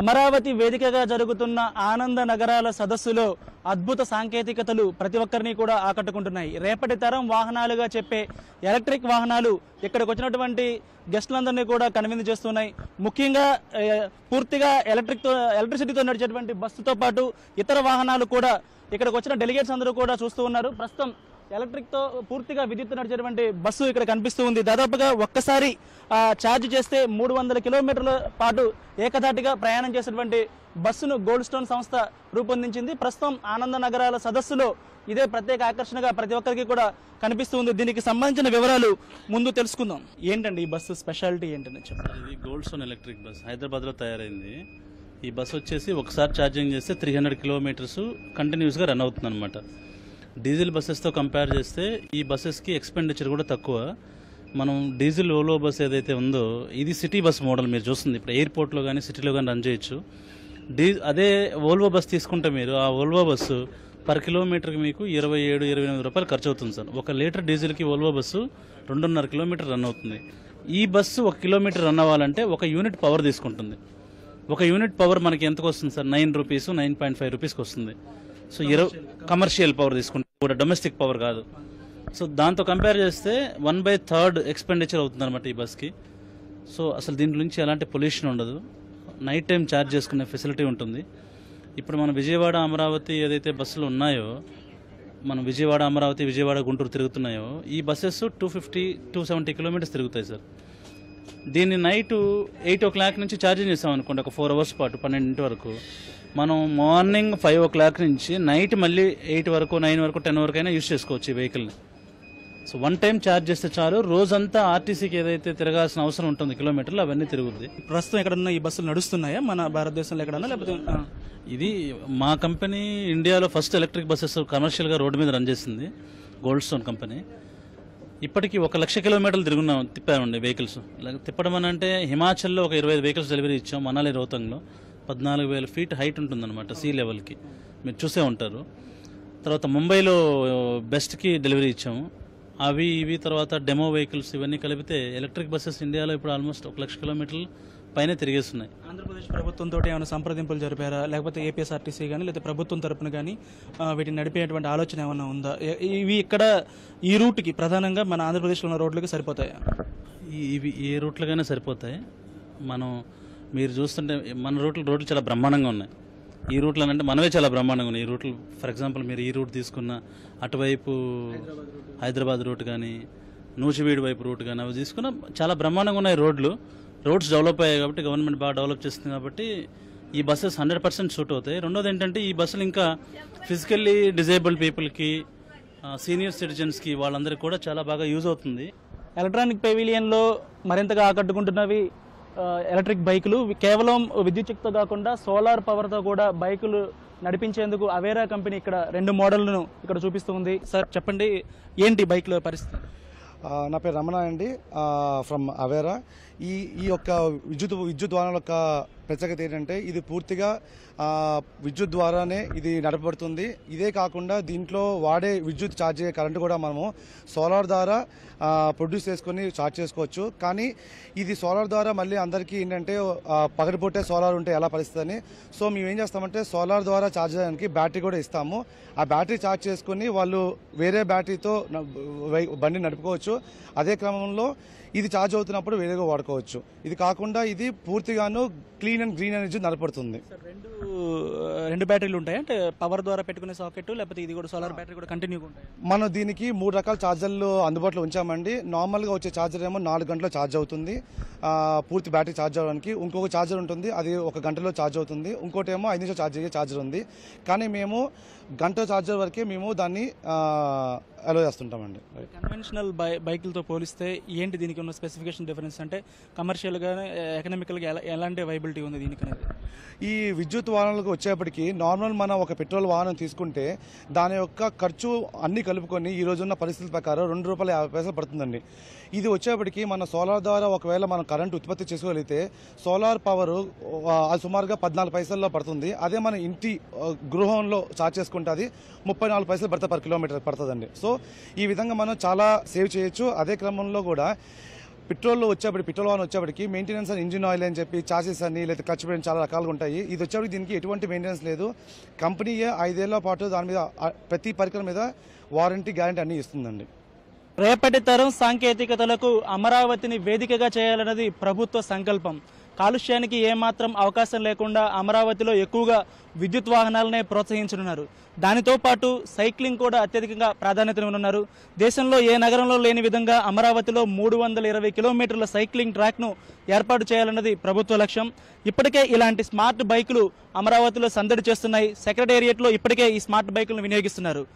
అమరావతి వేదికగా జరుగుతున్న ఆనంద నగరాల సదస్సులో అద్భుత సాంకేతికతలు ప్రతి ఒక్కరిని కూడా ఆకట్టుకుంటున్నాయి. రేపటి తరం వాహనాలుగా చెప్పే ఎలక్ట్రిక్ వాహనాలు ఇక్కడికి వచ్చినటువంటి గెస్టులందరినీ కూడా కన్విన్స్ చేస్తున్నాయి. ముఖ్యంగా పూర్తిగా ఎలక్ట్రిక్తో ఎలక్ట్రిసిటీతో నడిచేటువంటి బస్సుతో పాటు ఇతర వాహనాలు కూడా ఇక్కడికి వచ్చిన డెలిగేట్స్ అందరూ కూడా చూస్తూ ఉన్నారు. ప్రస్తుతం ఎలక్ట్రిక్తో పూర్తిగా విద్యుత్ నడిచేటువంటి బస్సు ఇక్కడ కనిపిస్తూ ఉంది. దాదాపుగా ఒక్కసారి ఛార్జ్ చేస్తే మూడు వందల కిలోమీటర్ల పాటు ఏకధాటిగా ప్రయాణం చేసినటువంటి బస్సును గోల్డ్ స్టోన్ సంస్థ రూపొందించింది. ప్రస్తుతం ఆనంద నగరాల సదస్సులో ఇదే ప్రత్యేక ఆకర్షణగా ప్రతి ఒక్కరికి కూడా కనిపిస్తూ ఉంది. దీనికి సంబంధించిన వివరాలు ముందు తెలుసుకుందాం. ఏంటండి ఈ బస్సు స్పెషాలిటీ ఏంటని చెప్పండి? ఇది గోల్డ్ స్టోన్ ఎలక్ట్రిక్ బస్. హైదరాబాద్లో తయారైంది. ఈ బస్ వచ్చేసి ఒకసారి ఛార్జింగ్ చేస్తే త్రీ హండ్రెడ్ కిలోమీటర్స్ కంటిన్యూస్గా రన్ అవుతుంది అనమాట డీజిల్ బస్సెస్తో కంపేర్ చేస్తే ఈ బస్సెస్కి ఎక్స్పెండిచర్ కూడా తక్కువ. మనం డీజిల్ ఓలో బస్ ఏదైతే ఉందో ఇది సిటీ బస్ మోడల్ మీరు చూస్తుంది. ఇప్పుడు ఎయిర్పోర్ట్లో కానీ సిటీలో కానీ రన్ చేయొచ్చు. డీ అదే ఓల్వో బస్ తీసుకుంటే మీరు ఆ ఓల్వో బస్సు పర్ కిలోమీటర్కి మీకు ఇరవై ఏడు ఇరవై ఎనిమిది రూపాయలు ఖర్చు అవుతుంది సార్. ఒక లీటర్ డీజిల్కి ఓల్వో బస్సు రెండున్నర కిలోమీటర్ రన్ అవుతుంది. ఈ బస్సు ఒక కిలోమీటర్ రన్ అవ్వాలంటే ఒక యూనిట్ పవర్ తీసుకుంటుంది. ఒక యూనిట్ పవర్ మనకి ఎంతకు వస్తుంది sir? Nine rupees nine point five రూపీస్కి వస్తుంది. సో ఇరవై కమర్షియల్ పవర్ తీసుకుంటే కూడా డొమెస్టిక్ పవర్ కాదు. సో దాంతో కంపేర్ చేస్తే వన్ బై థర్డ్ ఎక్స్పెండిచర్ అవుతుంది అనమాట ఈ బస్కి. సో అసలు దీని నుంచి ఎలాంటి పొల్యూషన్ ఉండదు. నైట్ టైం ఛార్జ్ చేసుకునే ఫెసిలిటీ ఉంటుంది. ఇప్పుడు మన విజయవాడ అమరావతి ఏదైతే బస్సులు ఉన్నాయో మనం విజయవాడ అమరావతి విజయవాడ గుంటూరు తిరుగుతున్నాయో ఈ buses two fifty two seventy kilometres తిరుగుతాయి సార్ దీన్ని నైట్ ఎయిట్ ఓ క్లాక్ నుంచి ఛార్జింగ్ చేసాం అనుకోండి ఒక ఫోర్ అవర్స్ పాటు పన్నెండింటి వరకు. మనం మార్నింగ్ ఫైవ్ ఓ క్లాక్ నుంచి నైట్ మళ్ళీ ఎయిట్ వరకు నైన్ వరకు టెన్ వరకు అయినా యూస్ చేసుకోవచ్చు ఈ వెహికల్ని సో వన్ టైం ఛార్జ్ చేస్తే చాలు. రోజంతా ఆర్టీసీకి ఏదైతే తిరగాల్సిన అవసరం ఉంటుంది కిలోమీటర్లు అవన్నీ తిరుగుద్ది. ప్రస్తుతం ఇక్కడ ఉన్న ఈ బస్సులు నడుస్తున్నాయా? మన భారతదేశంలో ఎక్కడన్నా? లేకపోతే. ఇది మా కంపెనీ ఇండియాలో ఫస్ట్ ఎలక్ట్రిక్ బస్సెస్ కమర్షియల్గా రోడ్డు మీద రన్ చేసింది. గోల్డ్ స్టోన్ కంపెనీ ఇప్పటికి ఒక లక్ష కిలోమీటర్లు తిరుగున్నాం తిప్పామండి వెహికల్స్ ఇలా తిప్పడం అని అంటే హిమాచల్లో ఒక ఇరవై వెహికల్స్ డెలివరీ ఇచ్చాం మనాలి రోహతంగ్లో పద్నాలుగు వేల ఫీట్ హైట్ ఉంటుందన్నమాట సీ లెవెల్కి మీరు చూసే ఉంటారు. తర్వాత ముంబైలో బెస్ట్కి డెలివరీ ఇచ్చాము. అవి ఇవి తర్వాత డెమో వెహికల్స్ ఇవన్నీ కలిపితే ఎలక్ట్రిక్ బస్సెస్ ఇండియాలో ఇప్పుడు ఆల్మోస్ట్ ఒక లక్ష కిలోమీటర్లు పైనే తిరిగేస్తున్నాయి. ఆంధ్రప్రదేశ్ ప్రభుత్వంతో ఏమైనా సంప్రదింపులు జరిపారా? లేకపోతే ఏపీఎస్ఆర్టీసీ కానీ లేదా ప్రభుత్వం తరపున కానీ వీటిని నడిపేటువంటి ఆలోచన ఏమైనా ఉందా? ఇవి ఇక్కడ ఈ రూట్కి ప్రధానంగా మన ఆంధ్రప్రదేశ్లో ఉన్న రోడ్లకి సరిపోతాయా? ఇవి ఏ రూట్లుగానే సరిపోతాయి. మనం మీరు చూస్తుంటే మన రూట్లు రోడ్లు చాలా బ్రహ్మాండంగా ఉన్నాయి. ఈ రూట్లు అంటే మనమే చాలా బ్రహ్మాండంగా ఉన్నాయి. ఈ రూట్లు ఫర్ ఎగ్జాంపుల్ మీరు ఈ రూట్ తీసుకున్న అటువైపు హైదరాబాద్ రూట్ కానీ నూజివీడు వైపు రూట్ కానీ అవి తీసుకున్న చాలా బ్రహ్మాండంగా ఉన్నాయి రోడ్లు. రోడ్స్ డెవలప్ అయ్యాయి కాబట్టి గవర్నమెంట్ బాగా డెవలప్ చేస్తుంది కాబట్టి ఈ బస్సెస్ హండ్రెడ్ పర్సెంట్ షూట్ అవుతాయి. రెండోది ఏంటంటే ఈ బస్సులు ఇంకా ఫిజికల్లీ డిజేబుల్డ్ పీపుల్కి సీనియర్ సిటిజన్స్కి వాళ్ళందరికీ కూడా చాలా బాగా యూజ్ అవుతుంది. ఎలక్ట్రానిక్ పెవిలియన్లో మరింతగా ఆకట్టుకుంటున్నవి ఎలక్ట్రిక్ బైకులు కేవలం విద్యుత్ శక్తితో కాకుండా సోలార్ పవర్తో కూడా బైకులు నడిపించేందుకు అవేరా కంపెనీ ఇక్కడ రెండు మోడళ్ళను ఇక్కడ చూపిస్తుంది సార్ చెప్పండి ఏంటి బైక్ల పరిస్థితి? నా పేరు రమణ అండి. ఫ్రమ్ అవేరా ఈ ఈ యొక్క విద్యుత్ విద్యుత్ వాహనాల యొక్క ప్రత్యేకత ఏంటంటే ఇది పూర్తిగా విద్యుత్ ద్వారానే ఇది నడపబడుతుంది. ఇదే కాకుండా దీంట్లో వాడే విద్యుత్ ఛార్జ్ అయ్యే కరెంటు కూడా మనము సోలార్ ద్వారా ప్రొడ్యూస్ చేసుకొని ఛార్జ్ చేసుకోవచ్చు. కానీ ఇది సోలార్ ద్వారా మళ్ళీ అందరికీ ఏంటంటే పగటిపూటే సోలార్ ఉంటే ఎలా పరిస్థితి అని సో మేము ఏం చేస్తామంటే సోలార్ ద్వారా ఛార్జ్ చేయడానికి బ్యాటరీ కూడా ఇస్తాము. ఆ బ్యాటరీ ఛార్జ్ చేసుకుని వాళ్ళు వేరే బ్యాటరీతో బండి నడుపుకోవచ్చు. అదే క్రమంలో ఇది ఛార్జ్ అవుతున్నప్పుడు వేరేగా వాడుకోవచ్చు. ఇది కాకుండా ఇది పూర్తిగాను క్లీన్ అండ్ గ్రీన్ ఎనర్జీ నడపడుతుంది సార్ రెండు రెండు బ్యాటరీలు ఉంటాయి? అంటే పవర్ ద్వారా పెట్టుకునే సాకెట్ లేకపోతే ఇది కూడా సోలార్ బ్యాటరీ కూడా కంటిన్యూగా ఉంటాయి? మనం దీనికి మూడు రకాల ఛార్జర్లు అందుబాటులో ఉంచామండి. నార్మల్గా వచ్చే ఛార్జర్ ఏమో నాలుగు గంటల్లో ఛార్జ్ అవుతుంది. పూర్తి బ్యాటరీ ఛార్జ్ అవ్వడానికి ఇంకొక ఛార్జర్ ఉంటుంది. అది ఒక గంటలో ఛార్జ్ అవుతుంది. ఇంకోటి ఏమో ఐదు నిమిషాలు ఛార్జ్ అయ్యే ఛార్జర్ ఉంది. కానీ మేము గంట ఛార్జర్ వరకే మేము దాన్ని అలో చేస్తుంటామండి. కన్వెన్షనల్ బై బైకులతో పోలిస్తే ఏంటి దీనికి ఉన్న స్పెసిఫికేషన్ డిఫరెన్స్ అంటే కమర్షియల్గా ఎకనామికల్గా ఎలా ఎలాంటి వైబిలిటీ ఉంది దీనికి అనేది ఈ విద్యుత్ వాహనాలకు వచ్చేప్పటికి నార్మల్ మనం ఒక పెట్రోల్ వాహనం తీసుకుంటే దాని యొక్క ఖర్చు అన్ని కలుపుకొని ఈ రోజున్న పరిస్థితుల ప్రకారం రెండు రూపాయల యాభై పైసలు పడుతుందండి. ఇది వచ్చేప్పటికి మన సోలార్ ద్వారా ఒకవేళ మనం కరెంట్ ఉత్పత్తి చేసుకోగలిగితే సోలార్ పవర్ సుమారుగా పద్నాలుగు పైసల్లో పడుతుంది. అదే మన ఇంటి గృహంలో చార్జ్ చేసుకుంటే అది ముప్పై నాలుగు పైసలు పడతా పర్ కిలోమీటర్ పడుతుందండి. సో ఈ విధంగా మనం చాలా సేవ్ చేయొచ్చు. అదే క్రమంలో కూడా పెట్రోల్ వచ్చేప్పటికి పెట్రోల్ వాహనం వచ్చేప్పటికి మెయింటెనెన్స్ అని ఇంజిన్ ఆయిల్ అని చెప్పి చార్జెస్ అని లేదా ఖర్చు పెట్టిన చాలా రకాలుగా ఉంటాయి. ఇది వచ్చేప్పటికి దీనికి ఎటువంటి మెయింటెనెన్స్ లేదు. కంపెనీయే ఐదేళ్ళ పాటు దాని మీద ప్రతి పరికరం మీద వారంటీ గ్యారంటీ అన్ని ఇస్తుందండి. రేపటి తరం సాంకేతికతలకు అమరావతిని వేదికగా చేయాలన్నది ప్రభుత్వ సంకల్పం. కాలుష్యానికి ఏమాత్రం అవకాశం లేకుండా అమరావతిలో ఎక్కువగా విద్యుత్ వాహనాలనే ప్రోత్సహించనున్నారు. దానితో పాటు సైక్లింగ్ కూడా అత్యధికంగా ప్రాధాన్యతనివ్వనున్నారు దేశంలో ఏ నగరంలో లేని విధంగా అమరావతిలో మూడు వందల ఇరవై కిలోమీటర్ల సైక్లింగ్ ట్రాక్ను ఏర్పాటు చేయాలన్నది ప్రభుత్వ లక్ష్యం. ఇప్పటికే ఇలాంటి స్మార్ట్ బైకులు అమరావతిలో సందడి చేస్తున్నాయి. సెక్రటేరియట్లో ఇప్పటికే ఈ స్మార్ట్ బైకులను వినియోగిస్తున్నారు.